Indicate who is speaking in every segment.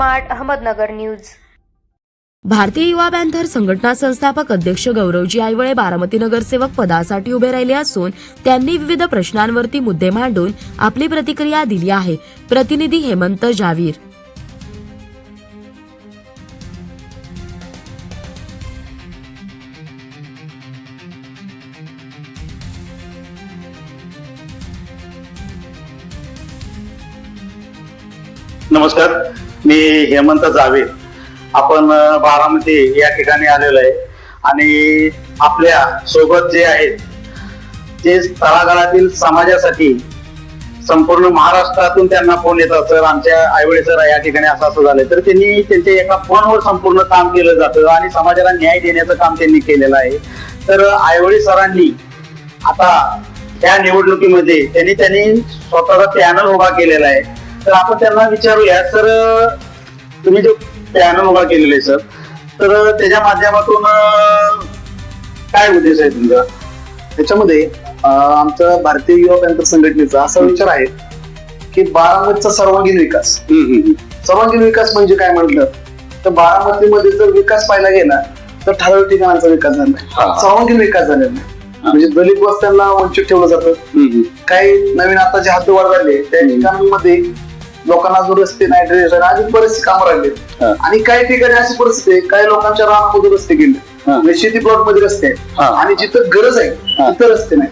Speaker 1: Smart Ahmednagar news.
Speaker 2: Bharatiya Yuva panther संघटना संस्थापक अध्यक्ष गौरवजी आईवळे बारामती नगरसेवक पदासाठी उभे राहिले असून त्यांनी विविध प्रश्नांवरती मुद्दे मांडून आपली प्रतिक्रिया दिली आहे. प्रतिनिधी हेमंत जावीर.
Speaker 3: नमस्कार. मी हेमंत जावे. आपण बारामती या ठिकाणी आलेलो आहे. आणि आपल्यासोबत जे आहेत ते तळागाळातील समाजासाठी संपूर्ण महाराष्ट्रातून त्यांना फोन येतात सर आमच्या आईवडील सर या ठिकाणी असं असं झालंय. तर त्यांनी त्यांच्या एका फोनवर संपूर्ण काम केलं जातं आणि समाजाला न्याय देण्याचं काम त्यांनी केलेलं आहे. तर आईवडील सरांनी आता या निवडणुकीमध्ये त्यांनी त्यांनी स्वतःचा पॅनल उभा केलेला आहे. तर आपण त्यांना विचारूया. सर तुम्ही जो पॅनल उभा केलेला आहे सर तर त्याच्या माध्यमातून काय उद्देश आहे तुमचा?
Speaker 4: त्याच्यामध्ये आमचा भारतीय युवा पॅन्थर संघटनेचा असा विचार आहे की बारामतीचा सर्वांगीण विकास. सर्वांगीण विकास म्हणजे काय म्हटलं? तर बारामतीमध्ये जर विकास पाहायला गेला तर ठराविक ठिकाणाचा विकास झाला. नाही. सर्वांगीण विकास झालेला नाही. म्हणजे दलित वस्त्यांना वंचित ठेवलं जातं. काही नवीन आता जे हद्दवाढ झाले त्या ठिकाणांमध्ये लोकांना अजून रस्ते नाही ड्रेनेज नाही अजून बरेचसे कामं राहिले
Speaker 3: हा.
Speaker 4: आणि काही ठिकाणी अशी परिस्थिती आहे काही लोकांच्या रानामध्ये रस्ते गेले
Speaker 3: हा.
Speaker 4: म्हणजे शेती प्लॉटमध्ये रस्ते
Speaker 3: हा.
Speaker 4: आहेत आणि जिथं गरज आहे
Speaker 3: हा.
Speaker 4: तिथं रस्ते नाही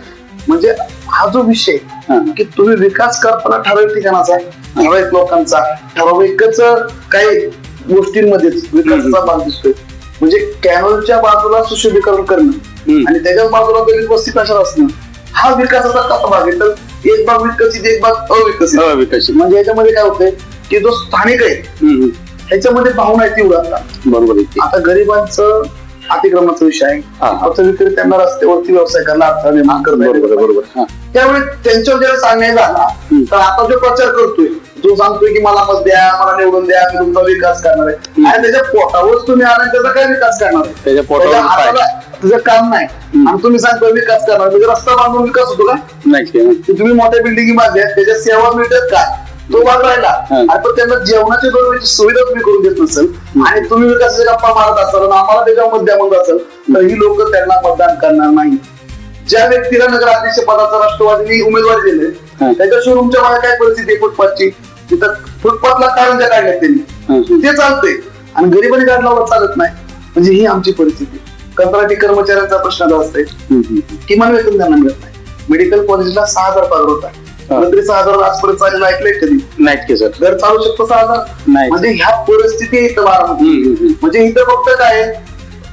Speaker 4: म्हणजे हा जो विषय
Speaker 3: हा.
Speaker 4: की तुम्ही विकास करताना ठराविक ठिकाणाचा ठराविक लोकांचा ठराविकच काही गोष्टींमध्येच विकासाचा भाग दिसतोय म्हणजे कॅनलच्या बाजूला सुशोभीकरण करणं
Speaker 3: हम्म.
Speaker 4: आणि त्याच्याच बाजूला दलित वस्ती कशा असणं हा विकासाचा कसा भाग आहे तर एक भाग विकसित एक भाग अविकसित
Speaker 3: अविकसित.
Speaker 4: म्हणजे याच्यामध्ये काय होतंय की जो स्थानिक आहे. ह्याच्यामध्ये भावना आहे तीव्र असतात
Speaker 3: बरोबर.
Speaker 4: आता गरिबांचं अतिक्रमणाचा विषय आहे. आता विक्रेत्यांना रस्त्यावरती व्यवसाय करायला अडथळा निर्माण करणार.
Speaker 3: बरोबर हा.
Speaker 4: त्यामुळे त्यांच्यावर ज्यावेळेस अन्याय झाला. तर आता जो प्रचार करतोय जो सांगतोय की मला मत द्या मला निवडून द्या मी तुमचा विकास करणार आहे. आणि त्याच्या पोटावरच तुम्ही आणि त्याचा काय विकास करणार आहे?
Speaker 3: त्याच्या पोटावर
Speaker 4: तुझं काम नाही. आणि तुम्ही सांगतोय विकास करणार म्हणजे रस्ता बांधून विकास होतो का?
Speaker 3: नाही
Speaker 4: तुम्ही मोठ्या बिल्डिंग बांधल्या त्याच्या सेवा मिळतात का? तो भाग राहिला. आणि पण त्यांना जेवणाची दोन वेळची सुविधा तुम्ही करून देत नसेल आणि तुम्ही विकासाच्या गप्पा मारत असाल आणि आम्हाला त्याच्यामध्ये म्हणत असाल तर ही लोक त्यांना मतदान करणार नाही. ज्या व्यक्तीला नगराध्यक्ष पदाचा राष्ट्रवादीने उमेदवारी दिले. त्याच्या शोरूमच्या मागे काय परिस्थिती आहे फुटपाथची? तिथं फुटपाथला कारंजा काढल्यात
Speaker 3: हा.
Speaker 4: त्यांनी ते चालतंय. आणि गरिबांनी काढल्यावर चालत नाही. म्हणजे ही आमची परिस्थिती कंत्राटी कर्मचाऱ्यांचा प्रश्न असा असतोय
Speaker 3: हम्म, हम्म.
Speaker 4: किमान वेतन त्यांना मिळत नाही. मेडिकल कॉलेजला सहा हजार पगार होता नंतर सहा हजार आजपर्यंत चालेलं ऐकलंय कधी.
Speaker 3: नाहीत की सर.
Speaker 4: चालू शकतो सहा हजार
Speaker 3: नाही.
Speaker 4: म्हणजे ह्या परिस्थिती इथं
Speaker 3: हम्म, हम्म.
Speaker 4: म्हणजे इथं फक्त काय आहे?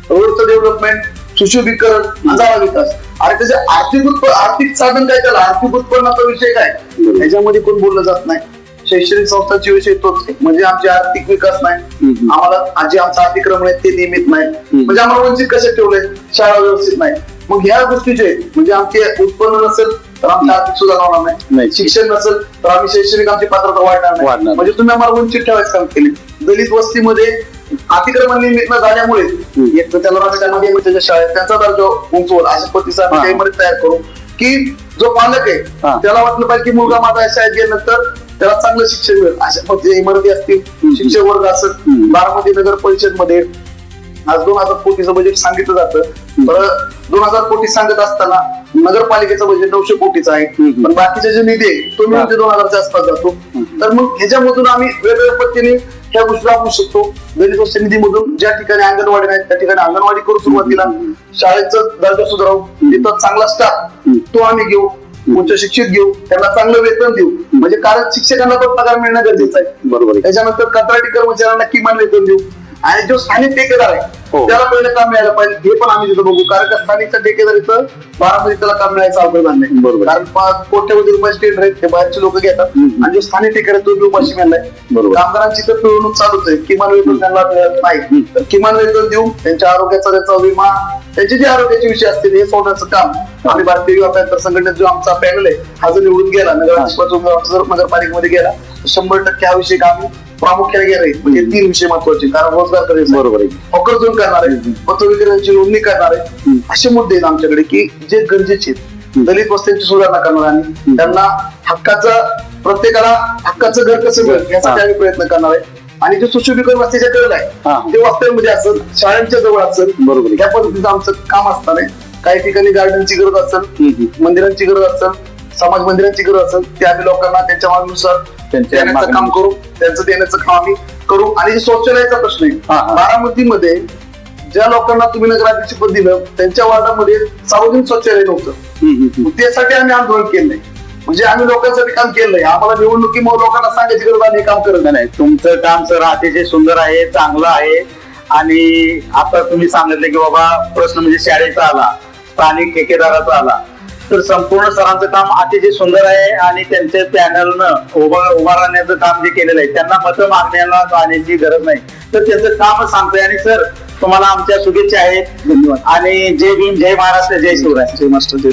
Speaker 4: रोडचं डेव्हलपमेंट सुशोभीकरण जाळा विकास. आणि त्याचे आर्थिक उत्पन्न आर्थिक साधन काय त्याला? आर्थिक उत्पन्नाचा विषय काय? ह्याच्यामध्ये कोण बोललं जात नाही. शैक्षणिक संस्थांचे विषय तोच आहे. म्हणजे आमचे आर्थिक विकास नाही.
Speaker 3: हम्म.
Speaker 4: आम्हाला आजी आमचं अतिक्रमण आहे ते नियमित नाही. म्हणजे आम्हाला वंचित कसे ठेवले? शाळा व्यवस्थित नाही. मग ह्या गोष्टीचे म्हणजे आमचे उत्पन्न नसेल तर आमची आर्थिक सुधारणा होणार नाही
Speaker 3: नाही.
Speaker 4: शिक्षण नसेल तर आम्ही शैक्षणिक आमची पात्रता वाढणार
Speaker 3: वाढणार.
Speaker 4: नाही म्हणजे तुम्ही आम्हाला वंचित ठेवायचं काम केले दलित वस्तीमध्ये अतिक्रमण निमित्त झाल्यामुळे एक तर त्याला रस्त्यामध्ये मग त्याच्या शाळेत त्यांचा दर्जा उंचवल अशा पद्धतीचा आम्ही
Speaker 3: हा.
Speaker 4: काही मध्ये तयार करू की जो पालक आहे. त्याला वाटलं पाहिजे की मुलगा माझा या शाळेत गेल्यानंतर त्याला चांगलं शिक्षण मिळेल अशा पद्धतीच्या इमारती असतील शिक्षक वर्ग असेल
Speaker 3: हम्म.
Speaker 4: बारामती नगर परिषदमध्ये आज दोन हजार कोटीचं बजेट सांगितलं जातं. तर दोन हजार कोटी सांगत असताना नगरपालिकेचं बजेट नऊशे कोटीचं आहे. पण बाकीचे जे निधी आहे तो ते दोन हजारच्या आसपास जातो. तर मग ह्याच्यामधून आम्ही वेगवेगळ्या पद्धतीने ह्या गोष्टी राबवू शकतो. वस्ती निधीमधून ज्या ठिकाणी अंगणवाडी नाही त्या ठिकाणी अंगणवाडी करू सुरुवातीला. शाळेचं दर्जा सुधारू तिथं चांगला स्टाफ तो आम्ही घेऊ. उच्च शिक्षित घेऊ. त्यांना चांगलं वेतन देऊ. म्हणजे कारण शिक्षकांना पण पगार मिळणं गरजेचं आहे.
Speaker 3: बरोबर आहे.
Speaker 4: त्याच्यानंतर कंत्राटी कर्मचाऱ्यांना किमान वेतन देऊ. आणि जो स्थानिक ठेकेदार आहे
Speaker 3: हो.
Speaker 4: त्याला पहिले काम मिळायला पाहिजे. हे पण आम्ही तिथं बघू. कारण का स्थानिकचा ठेकेदार इथं बारामध्ये त्याला काम मिळायचं अवघड झालं नाही.
Speaker 3: बरोबर.
Speaker 4: कारण पाच कोट्यवधी रुपयाचे टेंडर आहेत ते बाहेरचे लोक घेतात.
Speaker 3: हम्म.
Speaker 4: आणि जो स्थानिक ठेकेदार आहे तो बी उपाशी मिळालाय
Speaker 3: बरोबर.
Speaker 4: कामगारांची तर पिळवणूक चालूच आहे. किमान वेतन त्यांना मिळत नाही. तर किमान वेतन देऊ त्यांच्या आरोग्याचा त्याचा विमा त्यांचे जे आरोग्याचे विषय असतील हे सोडण्याचं काम आम्ही भारतीय युवा पॅन्थर संघटनेत जो आमचा पॅनल आहे हा जर निवडून गेला नगर नगरपालिकेमध्ये गेला तर शंभर टक्के हा विषय आम्ही प्रामुख्याने गेला म्हणजे तीन विषय महत्त्वाचे कारण रोजगार करायचा
Speaker 3: बरोबर आहे.
Speaker 4: हॉकर झोन करणार आहे. पत्र विक्रेत्यांची नोंदणी करणार आहे. असे मुद्दे आहेत आमच्याकडे की जे गरजेचे आहेत. दलित वस्त्यांची सुधारणा करणार आणि त्यांना हक्काचं प्रत्येकाला हक्काचं घर कसं मिळेल यासाठी
Speaker 3: हा.
Speaker 4: आम्ही प्रयत्न करणार आहे. आणि जे सुशोभीकरण रस्त्याच्या कडेला
Speaker 3: हा.
Speaker 4: आहे ते वस्त्यांमध्ये असेल शाळांच्या जवळ असेल
Speaker 3: बरोबर आहे.
Speaker 4: या पद्धतीचं आमचं काम असणार आहे. काही ठिकाणी गार्डनची गरज असेल. मंदिरांची गरज असेल समाज मंदिरांची गरज असेल ते आम्ही लोकांना त्यांच्या मागणीनुसार
Speaker 3: त्यांच्या
Speaker 4: देण्याचं काम करू त्यांचं देण्याचं काम आम्ही करू. आणि जे शौचालयाचा प्रश्न आहे. बारामतीमध्ये ज्या लोकांना तुम्ही नगराध्यक्ष पद दिलं त्यांच्या वार्डामध्ये सार्वजनिक शौचालय नव्हतं. त्यासाठी आम्ही आंदोलन केलंय म्हणजे आम्ही लोकांसाठी काम केलंय आम्हाला निवडणुकीमुळे लोकांना सांगायची गरज आम्ही काम करत
Speaker 3: नाही, नाही तुमचं काम सर अतिशय सुंदर आहे चांगलं आहे. आणि आता तुम्ही सांगितलं की बाबा प्रश्न म्हणजे शाळेचा आला स्थानिक ठेकेदाराचा आला. तर संपूर्ण सरांचं काम अतिशय सुंदर आहे आणि त्यांच्या पॅनलनं उभा उभा राहण्याचं काम जे केलेलं आहे त्यांना मतं मागण्याला जाण्याची गरज नाही. तर त्यांचं कामच सांगतोय आणि सर तुम्हाला आमच्या शुभेच्छा आहेत.
Speaker 4: धन्यवाद.
Speaker 3: आणि जय भीम जय महाराष्ट्र जय शिवराय.
Speaker 4: जय मास्टर जय